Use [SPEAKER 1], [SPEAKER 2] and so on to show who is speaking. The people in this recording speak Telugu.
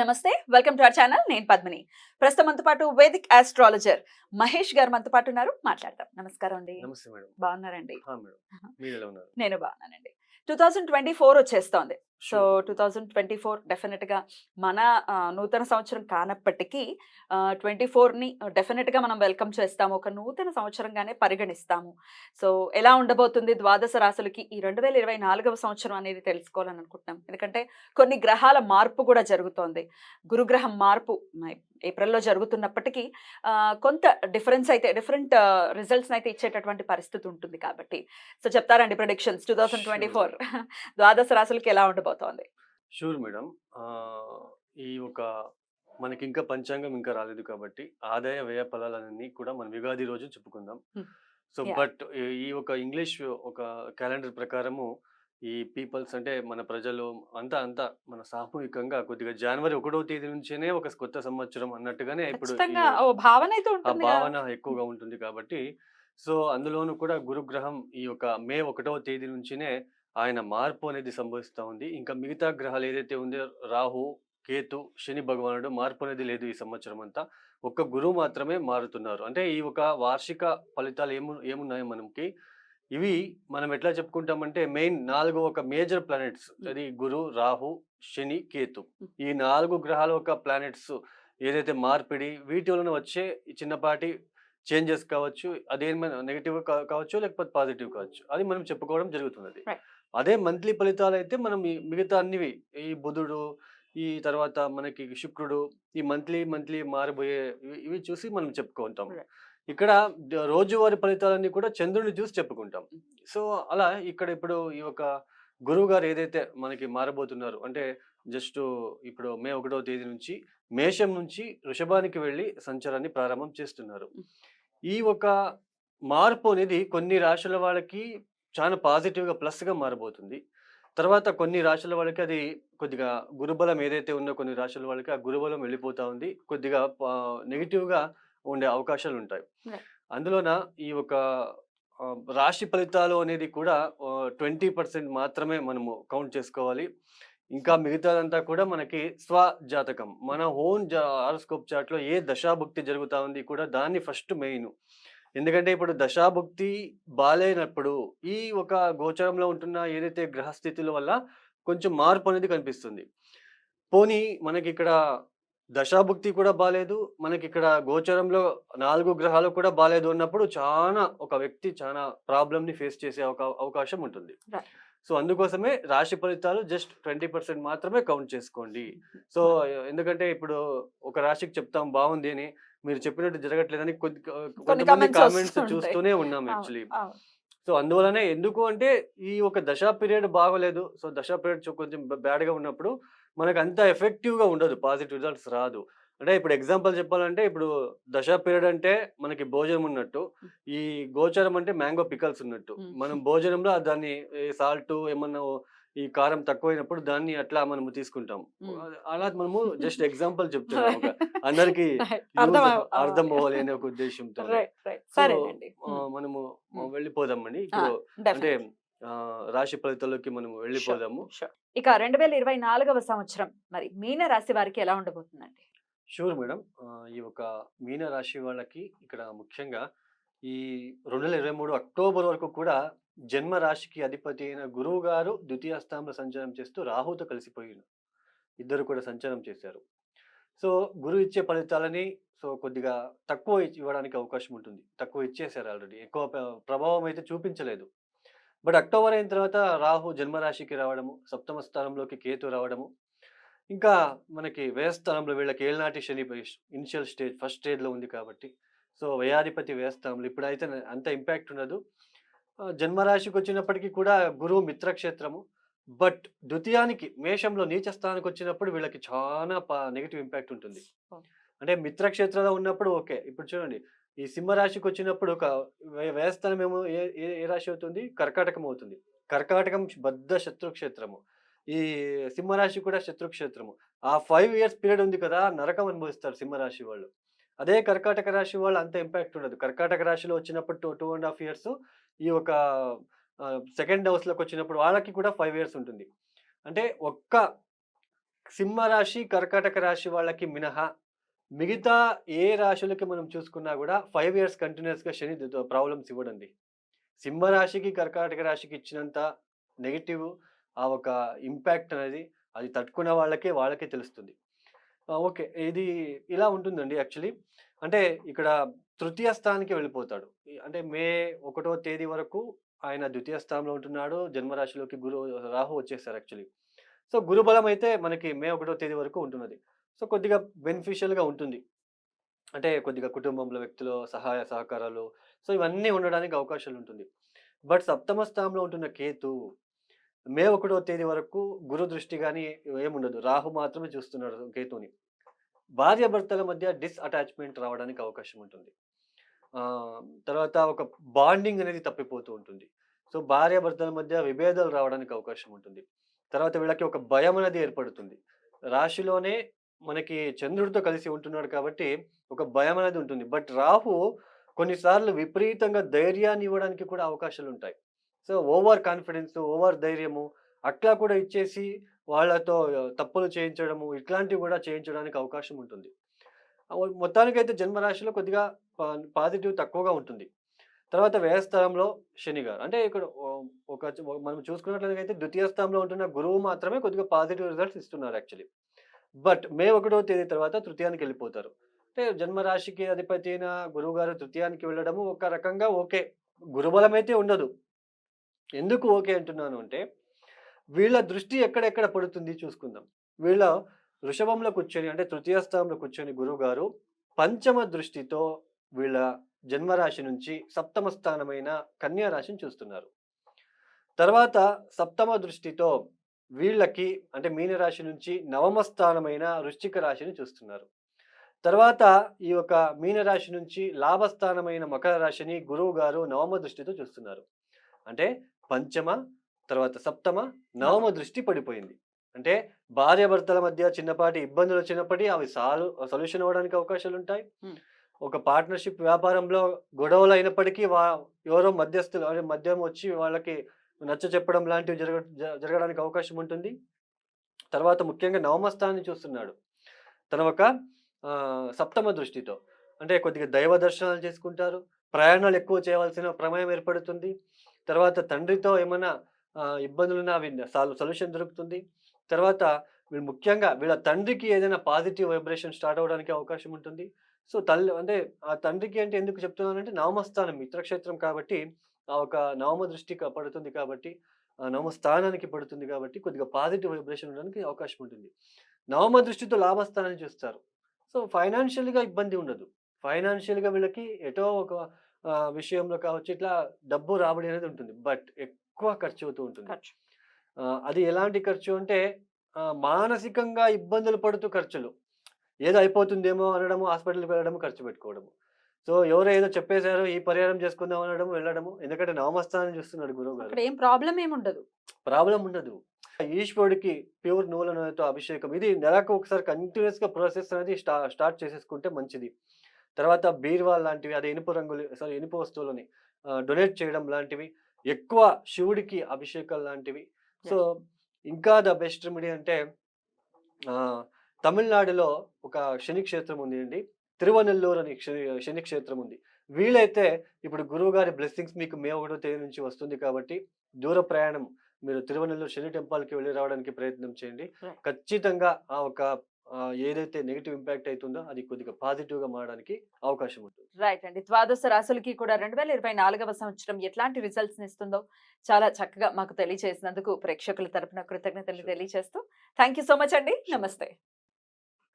[SPEAKER 1] నమస్తే వెల్కమ్ టు అవర్ ఛానల్. నేను పద్మిని. ప్రస్తుతం మనతో పాటు వేదిక్ ఆస్ట్రాలజర్ మహేష్ గారు మనతో పాటు ఉన్నారు. మాట్లాడదాం. నమస్కారం అండి.
[SPEAKER 2] నమస్తే మేడం.
[SPEAKER 1] బాగున్నారండి. నేను బాగున్నానండి. టూ థౌజండ్ ట్వంటీ ఫోర్ వచ్చేస్తోంది. So two thousand twenty four డెఫినెట్గా మన నూతన సంవత్సరం కానప్పటికీ ట్వంటీ ఫోర్ని డెఫినెట్గా మనం వెల్కమ్ చేస్తాము. ఒక నూతన సంవత్సరంగానే పరిగణిస్తాము. సో ఎలా ఉండబోతుంది ద్వాదశ రాశులకి ఈ రెండు వేల ఇరవై నాలుగవ సంవత్సరం అనేది తెలుసుకోవాలని అనుకుంటున్నాం ఎందుకంటే కొన్ని గ్రహాల మార్పు కూడా జరుగుతోంది. గురుగ్రహం మార్పు ఏప్రిల్లో జరుగుతున్నప్పటికీ కొంత డిఫరెన్స్ అయితే డిఫరెంట్ రిజల్ట్స్ అయితే ఇచ్చేటటువంటి పరిస్థితి ఉంటుంది కాబట్టి. సో చెప్తారండి predictions? Two thousand twenty four ద్వాదశ రాశులకి ఎలా ఉండబోతోంది?
[SPEAKER 2] షూర్ మేడం ఆ, ఈ ఒక మనకి ఇంకా పంచాంగం ఇంకా రాలేదు కాబట్టి ఆదాయ వ్యయ ఫలాలన్నీ కూడా మనం యుగాది రోజు చెప్పుకుందాం. సో. బట్ ఈ ఒక ఇంగ్లీష్ ఒక క్యాలెండర్ ప్రకారము ఈ పీపుల్స్ అంటే మన ప్రజలు అంతా అంతా మన సామూహికంగా కొద్దిగా జనవరి ఒకటో తేదీ నుంచేనే ఒక కొత్త సంవత్సరం అన్నట్టుగానే ఇప్పుడు.
[SPEAKER 1] భావన
[SPEAKER 2] ఎక్కువగా ఉంటుంది కాబట్టి సో అందులోనూ కూడా గురుగ్రహం ఈ యొక్క మే ఒకటవ తేదీ నుంచినే ఆయన మార్పు అనేది సంభవిస్తూ ఉంది. ఇంకా మిగతా గ్రహాలు ఏదైతే ఉందో రాహు కేతు శని భగవానుడు మార్పు అనేది లేదు ఈ సంవత్సరం అంతా. ఒక్క గురువు మాత్రమే మారుతున్నారు. అంటే ఈ ఒక వార్షిక ఫలితాలు ఏము ఏమున్నాయో మనకి? ఇవి మనం ఎట్లా చెప్పుకుంటామంటే మెయిన్ నాలుగు ఒక మేజర్ ప్లానెట్స్. అది గురు రాహు శని కేతు. ఈ నాలుగు గ్రహాల ఒక ప్లానెట్స్ ఏదైతే మార్పిడి వీటి వలన వచ్చే చిన్నపాటి చేంజెస్ కావచ్చు అదేమైనా నెగిటివ్ కావచ్చు లేకపోతే పాజిటివ్ కావచ్చు. అది మనం చెప్పుకోవడం జరుగుతున్నది. అదే మంత్లీ ఫలితాలు అయితే మనం ఈ మిగతా అన్నివి ఈ బుధుడు ఈ తర్వాత మనకి శుక్రుడు ఈ మంత్లీ మంత్లీ మారబోయే ఇవి- ఇవి చూసి మనం చెప్పుకుంటాం.
[SPEAKER 1] Right.
[SPEAKER 2] ఇక్కడ ద- రోజువారీ ఫలితాలన్నీ కూడా చంద్రుడిని చూసి చెప్పుకుంటాం. సో అలా ఇక్కడ ఇప్పుడు ఈ యొక్క గురువు గారు ఏదైతే మనకి మారబోతున్నారు అంటే జస్ట్ ఇప్పుడు మే ఒకటో తేదీ నుంచి మేషం నుంచి వృషభానికి వెళ్ళి సంచారాన్ని ప్రారంభం చేస్తున్నారు. ఈ ఒక మార్పు అనేది కొన్ని రాశుల వాళ్ళకి చాలా పాజిటివ్గా ప్లస్గా మారబోతుంది. తర్వాత కొన్ని రాశుల వాళ్ళకి అది కొద్దిగా గురుబలం ఏదైతే ఉందో కొన్ని రాశుల వాళ్ళకి ఆ గురుబలం వెళ్ళిపోతా ఉంది. కొద్దిగా నెగిటివ్గా ఉండే అవకాశాలు ఉంటాయి. అందులోన ఈ ఒక రాశి ఫలితాలు అనేది కూడా ట్వంటీ పర్సెంట్ మాత్రమే మనము కౌంట్ చేసుకోవాలి. ఇంకా మిగతాదంతా కూడా మనకి స్వ జాతకం మన ఓన్ హారోస్కోప్ చార్ట్లో ఏ దశాభుక్తి జరుగుతా ఉంది కూడా దాన్ని ఫస్ట్ మెయిన్. ఎందుకంటే ఇప్పుడు దశాభుక్తి బాలేనప్పుడు ఈ ఒక గోచరంలో ఉంటున్న ఏదైతే గ్రహస్థితుల వల్ల కొంచెం మార్పు అనేది కనిపిస్తుంది. పోనీ మనకి ఇక్కడ దశాభుక్తి కూడా బాలేదు మనకి ఇక్కడ గోచరంలో నాలుగు గ్రహాలు కూడా బాలేదు అన్నప్పుడు చాలా ఒక వ్యక్తి చాలా ప్రాబ్లమ్ని ఫేస్ చేసే ఒక అవకాశం ఉంటుంది. సో అందుకోసమే రాశి ఫలితాలు జస్ట్ ట్వంటీ పర్సెంట్ మాత్రమే కౌంట్ చేసుకోండి. సో ఎందుకంటే ఇప్పుడు ఒక రాశికి చెప్తాం బాగుంది అని మీరు చెప్పినట్టు జరగట్లేదని కొద్ది కొంతమంది కామెంట్స్. చూస్తూనే ఉన్నాం యాక్చువల్లీ. సో అందువలనే ఎందుకు అంటే ఈ ఒక దశా పీరియడ్ బాగోలేదు సో దశా పీరియడ్ కొంచెం బ్యాడ్గా ఉన్నప్పుడు మనకు అంత ఎఫెక్టివ్గా ఉండదు పాజిటివ్ రిజల్ట్స్ రాదు అంటే ఇప్పుడు ఎగ్జాంపుల్ చెప్పాలంటే ఇప్పుడు దశా పీరియడ్ అంటే మనకి భోజనం ఉన్నట్టు ఈ గోచరం అంటే మ్యాంగో పికల్స్ ఉన్నట్టు. మనం భోజనంలో దాన్ని సాల్ట్ ఏమన్నా ఈ కారం తక్కువైనప్పుడు దాన్ని అట్లా మనము తీసుకుంటాం. అలా మనము జస్ట్ ఎగ్జాంపుల్ చెప్తున్నాం అందరికి.
[SPEAKER 1] అర్థం అవ్వాలి.
[SPEAKER 2] అనే ఒక ఉద్దేశంతో. మనము. వెళ్ళిపోదామండి ఇప్పుడు అంటే రాశి ఫలితాల్లోకి మనం వెళ్ళిపోదాము.
[SPEAKER 1] ఇక రెండు వేల ఇరవై నాలుగవ సంవత్సరం మరి మీన రాశి వారికి ఎలా ఉండబోతుందండి
[SPEAKER 2] షూర్ మేడం. ఈ ఒక మీన రాశి వాళ్ళకి ఇక్కడ ముఖ్యంగా ఈ రెండు వేల ఇరవై మూడు అక్టోబర్ వరకు కూడా జన్మ రాశికి అధిపతి అయిన గురువు గారు ద్వితీయ స్థానంలో సంచారం చేస్తూ రాహుతో కలిసిపోయిన ఇద్దరు కూడా సంచారం చేశారు. సో గురువు ఇచ్చే ఫలితాలని సో కొద్దిగా తక్కువ ఇవ్వడానికి అవకాశం ఉంటుంది. తక్కువ ఇచ్చేశారు ఆల్రెడీ. ఎక్కువ ప్రభావం అయితే చూపించలేదు. బట్ అక్టోబర్ అయిన తర్వాత రాహు జన్మరాశికి రావడము సప్తమ స్థానంలోకి కేతు రావడము ఇంకా మనకి వ్యయస్థానంలో వీళ్ళకి ఏళ్ళనాటి శని ఇనిషియల్ స్టేజ్ ఫస్ట్ స్టేజ్లో ఉంది కాబట్టి. సో వ్యయాధిపతి వ్యయస్థానంలో ఇప్పుడైతే అంత ఇంపాక్ట్ ఉండదు. జన్మరాశికి వచ్చినప్పటికీ కూడా గురువు మిత్రక్షేత్రము. బట్ ద్వితీయానికి మేషంలో నీచ స్థానానికి వచ్చినప్పుడు వీళ్ళకి చాలా నెగిటివ్ ఇంపాక్ట్ ఉంటుంది. అంటే మిత్రక్షేత్రంలో ఉన్నప్పుడు ఓకే. ఇప్పుడు చూడండి. ఈ సింహరాశికి వచ్చినప్పుడు ఒక వ్యయ- వ్యయస్థానం ఏమో ఏ ఏ- ఏ రాశి అవుతుంది? కర్కాటకం అవుతుంది. కర్కాటకం బద్ధ శత్రుక్షేత్రము. ఈ సింహరాశి కూడా శత్రుక్షేత్రము. ఆ ఫైవ్ ఇయర్స్ పీరియడ్ ఉంది కదా నరకం అనుభవిస్తారు సింహరాశి వాళ్ళు. అదే కర్కాటక రాశి వాళ్ళు అంత ఇంపాక్ట్ ఉండదు. కర్కాటక రాశిలో వచ్చినప్పుడు two two and half years ఈ ఒక సెకండ్ హౌస్లోకి వచ్చినప్పుడు వాళ్ళకి కూడా ఫైవ్ ఇయర్స్ ఉంటుంది. అంటే ఒక్క సింహ రాశి కర్కాటక రాశి వాళ్ళకి మినహా మిగతా ఏ రాశులకి మనం చూసుకున్నా కూడా ఫైవ్ ఇయర్స్ కంటిన్యూస్గా శని ప్రాబ్లమ్స్ ఇవ్వడండి. సింహరాశికి కర్కాటక రాశికి ఇచ్చినంత నెగిటివ్ ఆ ఒక ఇంపాక్ట్ అనేది అది తట్టుకున్న వాళ్ళకే వాళ్ళకే తెలుస్తుంది. ఓకే. ఇది ఇలా ఉంటుందండి యాక్చువల్లీ. అంటే ఇక్కడ తృతీయ స్థానానికి వెళ్ళిపోతాడు. అంటే మే ఒకటో తేదీ వరకు ఆయన ద్వితీయ స్థానంలో ఉంటున్నాడు. జన్మరాశిలోకి గురు రాహు వచ్చేసారు యాక్చువల్లీ. సో గురుబలం అయితే మనకి మే ఒకటో తేదీ వరకు ఉంటున్నది. సో కొద్దిగా బెనిఫిషియల్గా ఉంటుంది. అంటే కొద్దిగా కుటుంబంలో వ్యక్తులు సహాయ సహకారాలు. సో ఇవన్నీ ఉండడానికి అవకాశాలు ఉంటుంది. బట్ సప్తమ స్థానంలో ఉంటున్న కేతు మే ఒకటో తేదీ వరకు గురు దృష్టి కానీ ఏముండదు. రాహు మాత్రమే చూస్తున్నాడు కేతుని భార్యాభర్తల మధ్య డిస్ అటాచ్మెంట్ రావడానికి అవకాశం ఉంటుంది. తర్వాత ఒక బాండింగ్ అనేది తప్పిపోతూ ఉంటుంది. సో భార్యాభర్తల మధ్య విభేదాలు రావడానికి అవకాశం ఉంటుంది. తర్వాత వీళ్ళకి ఒక భయం అనేది ఏర్పడుతుంది. రాశిలోనే మనకి చంద్రుడితో కలిసి ఉంటున్నాడు కాబట్టి ఒక భయం అనేది ఉంటుంది. బట్ రాహు కొన్నిసార్లు విపరీతంగా ధైర్యాన్ని ఇవ్వడానికి కూడా అవకాశాలు ఉంటాయి సో ఓవర్ కాన్ఫిడెన్స్ ఓవర్ ధైర్యము అట్లా కూడా ఇచ్చేసి వాళ్ళతో తప్పులు చేయించడము ఇట్లాంటివి కూడా చేయించడానికి అవకాశం ఉంటుంది. మొత్తానికైతే జన్మరాశిలో కొద్దిగా పాజిటివ్ తక్కువగా ఉంటుంది. తర్వాత వ్యయస్థలంలో శని గారు. అంటే ఇక్కడ ఒక ఒక- మనం చూసుకున్నట్లయితే ద్వితీయ స్థానంలో ఉంటున్న గురువు మాత్రమే కొద్దిగా పాజిటివ్ రిజల్ట్స్ ఇస్తున్నారు యాక్చువల్లీ. బట్ మే ఒకటో తేదీ తర్వాత తృతీయానికి వెళ్ళిపోతారు. అంటే జన్మరాశికి అధిపతి అయిన గురువు గారు తృతీయానికి వెళ్ళడము ఒక రకంగా ఓకే. గురుబలం అయితే ఉండదు. ఎందుకు ఓకే అంటున్నాను అంటే వీళ్ళ దృష్టి ఎక్కడెక్కడ పడుతుంది చూసుకుందాం. వీళ్ళ వృషభంలో కూర్చొని అంటే తృతీయ స్థానంలో కూర్చొని గురువు గారు పంచమ దృష్టితో వీళ్ళ జన్మరాశి నుంచి సప్తమ స్థానమైన కన్యా రాశిని చూస్తున్నారు. తర్వాత సప్తమ దృష్టితో వీళ్ళకి అంటే మీనరాశి నుంచి నవమ స్థానమైన వృశ్చిక రాశిని చూస్తున్నారు. తర్వాత ఈ యొక్క మీనరాశి నుంచి లాభస్థానమైన మకర రాశిని గురువు గారు నవమ దృష్టితో చూస్తున్నారు. అంటే పంచమ తర్వాత సప్తమ నవమ దృష్టి పడిపోయింది. అంటే భార్యాభర్తల మధ్య చిన్నపాటి ఇబ్బందులు వచ్చినప్పటికీ అవి సాల్వ్ సొల్యూషన్ అవ్వడానికి అవకాశాలు ఉంటాయి. ఒక పార్ట్నర్షిప్ వ్యాపారంలో గొడవలు అయినప్పటికీ వా ఎవరో మధ్యస్థులు అంటే మధ్యం వచ్చి వాళ్ళకి నచ్చ చెప్పడం లాంటివి జరగ జరగడానికి అవకాశం ఉంటుంది. తర్వాత ముఖ్యంగా నవమ స్థానాన్ని చూస్తున్నాడు. తన ఒక సప్తమ దృష్టితో. అంటే కొద్దిగా దైవ దర్శనాలు చేసుకుంటారు. ప్రయాణాలు ఎక్కువ చేయవలసిన ప్రమేయం ఏర్పడుతుంది. తర్వాత తండ్రితో ఏమైనా ఆ, ఇబ్బందులున్నా అవి సొల్యూషన్ దొరుకుతుంది. తర్వాత వీళ్ళు ముఖ్యంగా వీళ్ళ తండ్రికి ఏదైనా పాజిటివ్ వైబ్రేషన్ స్టార్ట్ అవ్వడానికి అవకాశం ఉంటుంది. సో తల్లి అంటే ఆ తండ్రికి అంటే ఎందుకు చెప్తున్నానంటే నవమస్థానం మిత్రక్షేత్రం కాబట్టి ఆ ఒక నవమ దృష్టి పడుతుంది కాబట్టి ఆ నవమ స్థానానికి పడుతుంది కాబట్టి కొద్దిగా పాజిటివ్ వైబ్రేషన్ ఉండడానికి అవకాశం ఉంటుంది. నవమ దృష్టితో లాభస్థానాన్ని చూస్తారు. సో ఫైనాన్షియల్గా ఇబ్బంది ఉండదు. ఫైనాన్షియల్గా వీళ్ళకి ఎటో ఒక విషయంలో కావచ్చు ఇట్లా డబ్బు రాబడి అనేది ఉంటుంది. బట్ ఎక్కువ ఖర్చు అవుతూ ఉంటుంది. అది ఎలాంటి ఖర్చు అంటే మానసికంగా ఇబ్బందులు పడుతూ ఖర్చులు. ఏదో అయిపోతుందేమో అనడము హాస్పిటల్కి వెళ్ళడము ఖర్చు పెట్టుకోవడము. సో ఎవరో ఏదో చెప్పేశారో ఈ పరిహారం చేసుకుందాం అనడము వెళ్ళడము. ఎందుకంటే నవమస్థానం చూస్తున్నాడు గురువు గారు.
[SPEAKER 1] ఏం ప్రాబ్లం ఏమి ఉండదు.
[SPEAKER 2] ప్రాబ్లం ఉండదు. ఈశ్వరుడికి ప్యూర్ నూల నూనెతో అభిషేకం. ఇది నెలకు ఒకసారి కంటిన్యూస్గా ప్రాసెస్ అనేది స్టా స్టార్ట్ చేసేసుకుంటే మంచిది. తర్వాత బీర్వా లాంటివి అదే ఇనుపు రంగులు సారీ ఇనుపు వస్తువులని డొనేట్ చేయడం లాంటివి ఎక్కువ శివుడికి అభిషేకాలు లాంటివి. సో ఇంకా ద బెస్ట్ రెమెడీ అంటే తమిళనాడులో ఒక శని క్షేత్రం ఉంది అండి తిరువనెల్లూరు అని శని క్షేత్రం ఉంది. వీలైతే ఇప్పుడు గురువు గారి బ్లెస్సింగ్స్ మీకు మే ఒకటో తేదీ నుంచి వస్తుంది కాబట్టి దూర ప్రయాణం మీరు తిరువనెల్లూరు శని టెంపుల్కి వెళ్ళి రావడానికి ప్రయత్నం చేయండి. ఖచ్చితంగా ఆ ఒక ఏదైతే నెగిటివ్ ఇంపాక్ట్ అవుతుందో అది కొద్దిగా పాజిటివ్గా మారడానికి అవకాశం ఉంటుంది
[SPEAKER 1] రైట్ అండి ద్వాదశ రాశులకి కూడా రెండు వేల ఇరవై నాలుగవ సంవత్సరం ఎట్లాంటి రిజల్ట్స్ ఇస్తుందో చాలా చక్కగా మాకు తెలియజేసినందుకు ప్రేక్షకుల తరపున కృతజ్ఞతలు. తెలియజేస్తూ థ్యాంక్ యూ సో మచ్ అండి. నమస్తే